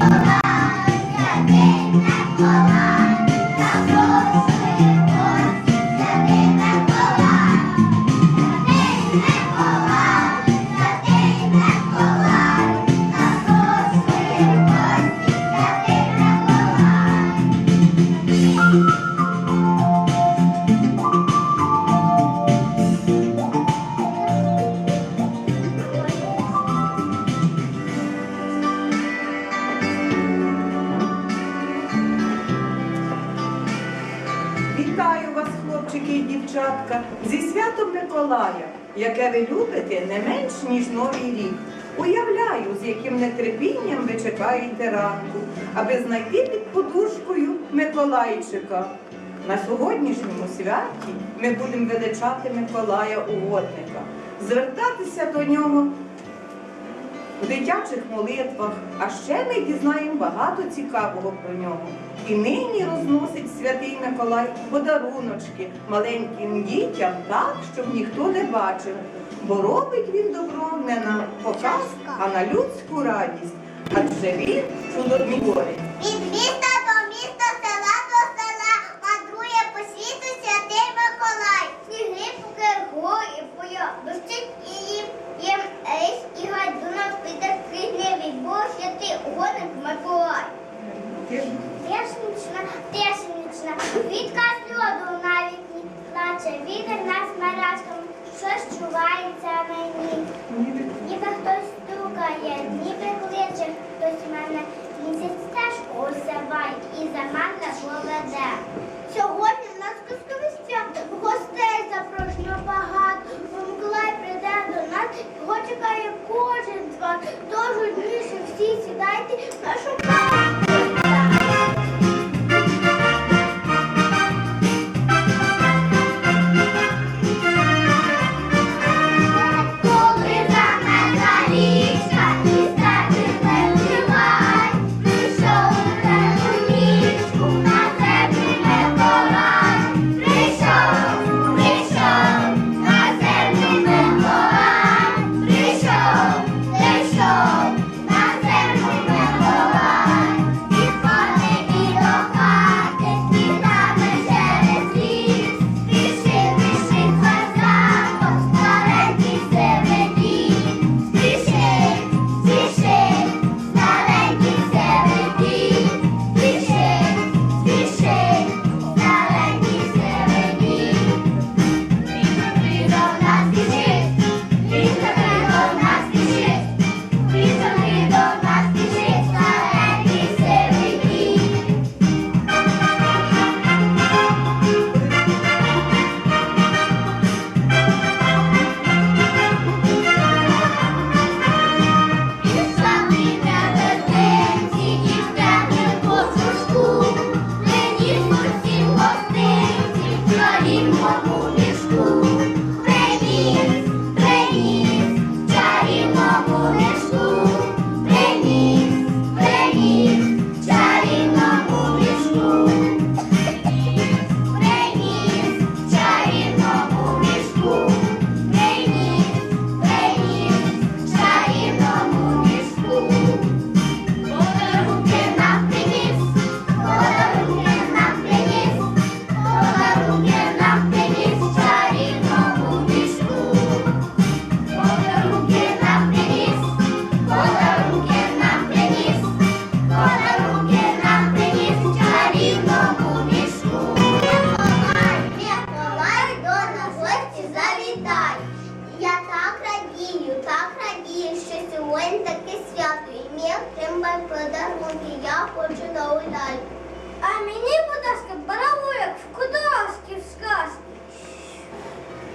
Coloca, cadê é cola? Святом Миколая, яке ви любите не менш ніж Новий рік. Уявляю, з яким нетерпінням ви чекаєте ранку, аби знайти під подушкою Миколайчика. На сьогоднішньому святі ми будемо величати Миколая угодника, звертатися до нього в дитячих молитвах, а ще ми дізнаємо багато цікавого про нього. І нині розносить святий Миколай подаруночки маленьким дітям так, щоб ніхто не бачив. Бо робить він добро не на показ, а на людську радість. Адже він чудотворець. Від міста до міста, села до села, мандрує по світу святий Миколай.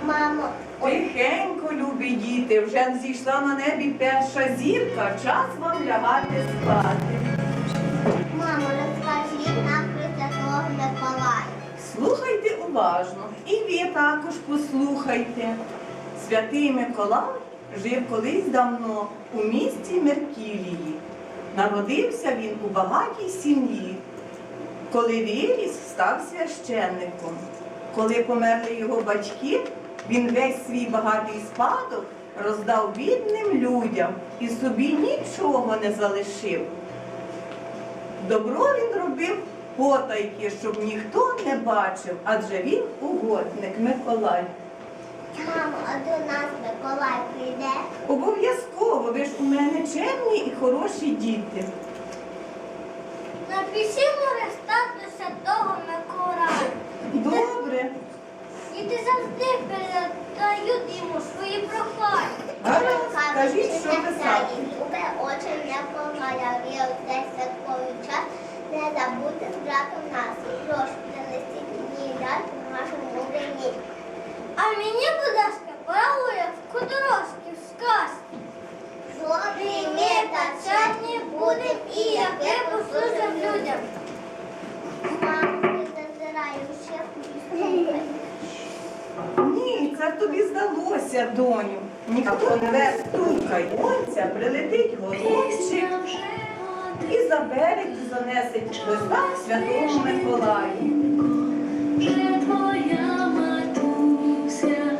Мамо, Тихенько, любі діти, вже зійшла на небі перша зірка, час вам лягати спати. мамо, розкажіть нам про святого Миколая. Слухайте уважно, і ви також послухайте. Святий Миколай жив колись давно у місті Меркілії. Народився він у багатій сім'ї. Коли виріс, став священником. Коли померли його батьки, він весь свій багатий спадок роздав бідним людям і собі нічого не залишив. Добро він робив потайки, щоб ніхто не бачив, адже він угодник Миколай. Мамо, а до нас Миколай прийде. Обов'язково, ви ж у мене чемні і хороші діти. Напишімо листа до Святого Миколая. Добре. І ти завжди передають йому свої прохання. Скажіть, що писати. Любе очі не помаля, вів десь святковий час. Не забудьте з братом нас. Прошу принести мені дати нашому мудрині. А мені, будь ласка, прогуля в Кудоровській сказці. Добрі ми та чесні будем і яке послужим людям. Маму, не зазираю, ще Ні, це тобі здалося, доню. Ніхто не стукай. Онця прилетить голубчик і заберег занесить листа святому Миколаю. Вже твоя матуся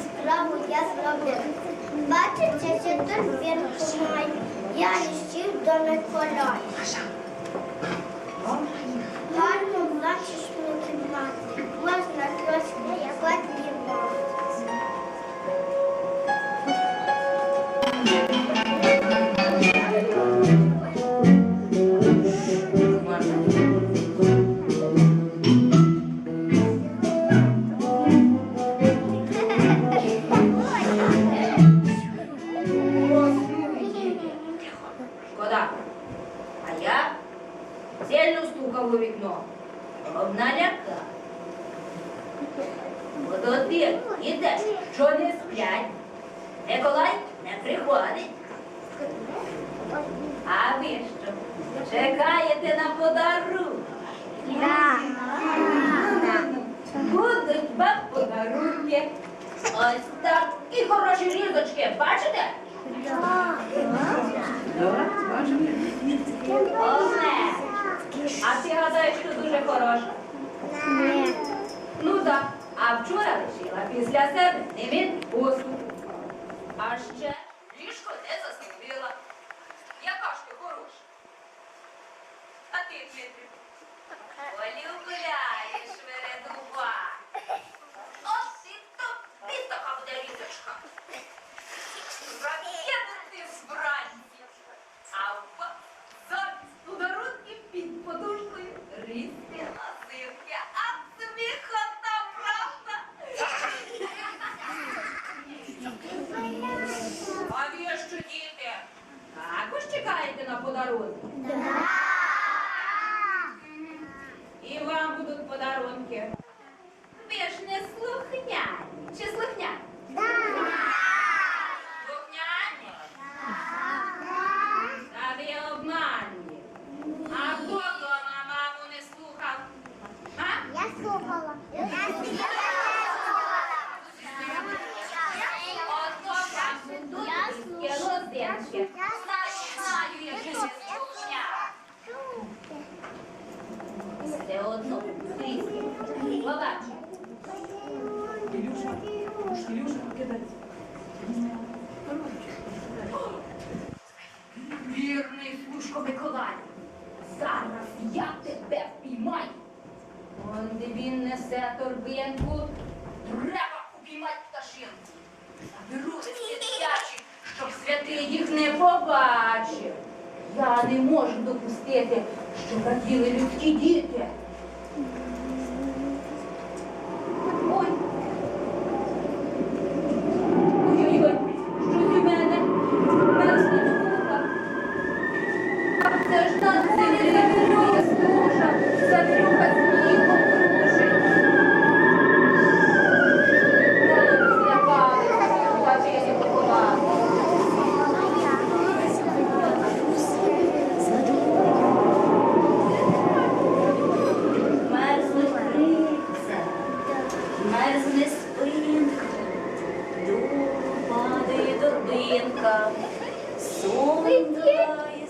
справу я зроблю. Бачите, це тут вірку я ліщив до Миколая. А ви що? Чекаєте на подарунок? Будуть вам подарунки. Ось так. І хороші різочки, бачите? Оле, а ти гадаєш, що дуже хороша? Ну так. А вчора лишила після себе невідпустку. А ще ліжко не застелила. Яка ж ти хороша? А ти, Дмитрик, полюбляєш вередува. От і тобі така буде різочка. Ракети збранці. А в вас замість подарунків під подушкою різні лазивки. А сміхота, правда? А ви що, діти? Також чекаєте на подарунки? І вам будуть подарунки. Ви ж не слухняні. Чи слухняні? Слухняні? Та ви обманні. А хто дома маму не слухав? А? Я слухала. Ото Він несе торбинку. Треба упіймати пташинку. Заберуть дитячі, щоб святий їх не побачив. Я не можу допустити, що раділи людські діти. Ой. Ой-ой-ой, щось мене. У. Це ж так. Thank. You.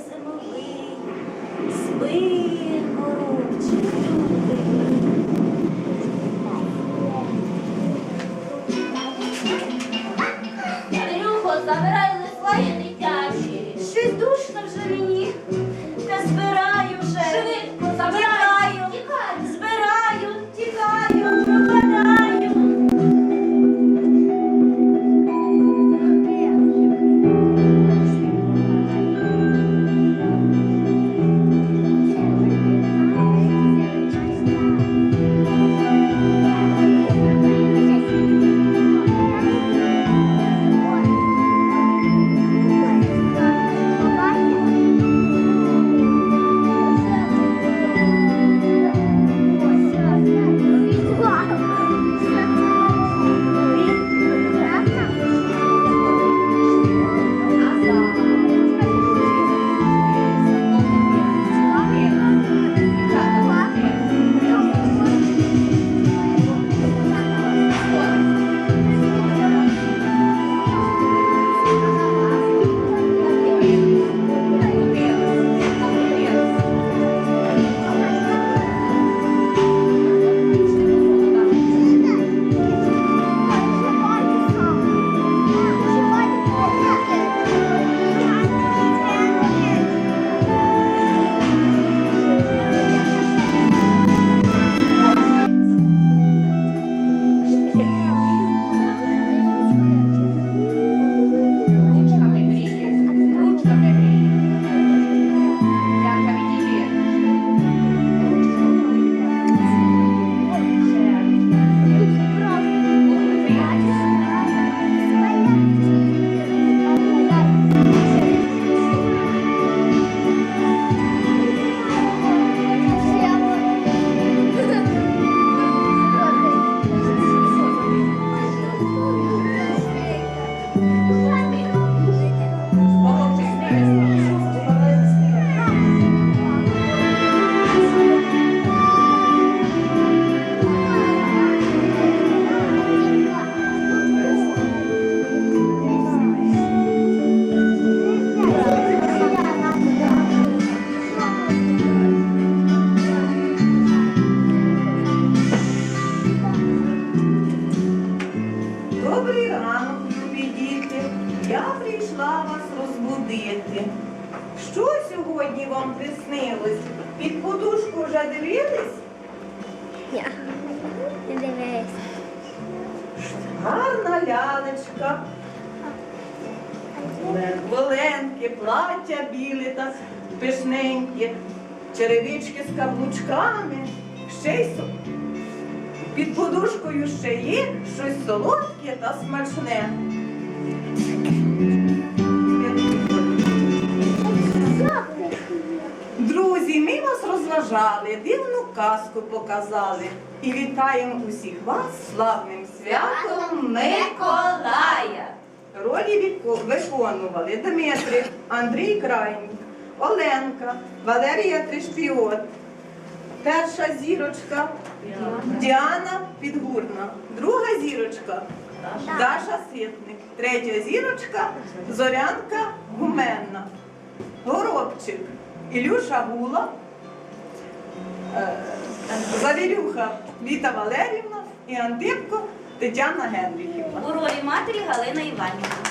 Розбудити. Що сьогодні вам приснилось? Під подушку вже дивились? Не дивись. Гарна лялечка. Воленки, плаття біле та пишненьке, черевички з каблучками, ще й со- під подушкою ще є щось солодке та смачне. Розважали, дивну казку показали і вітаємо усіх вас славним святом Миколая. Ролі виконували Дмитрик, Андрій Крайній, Оленка, Валерія Тришпіот, перша зірочка Діана Підгурна, друга зірочка Даша Ситник, третя зірочка Зорянка Гуменна, Горобчик Ілюша Гула, Завірюха Віта Валерівна і Антипко Тетяна Генріхівна. У ролі матері Галина Іванівна.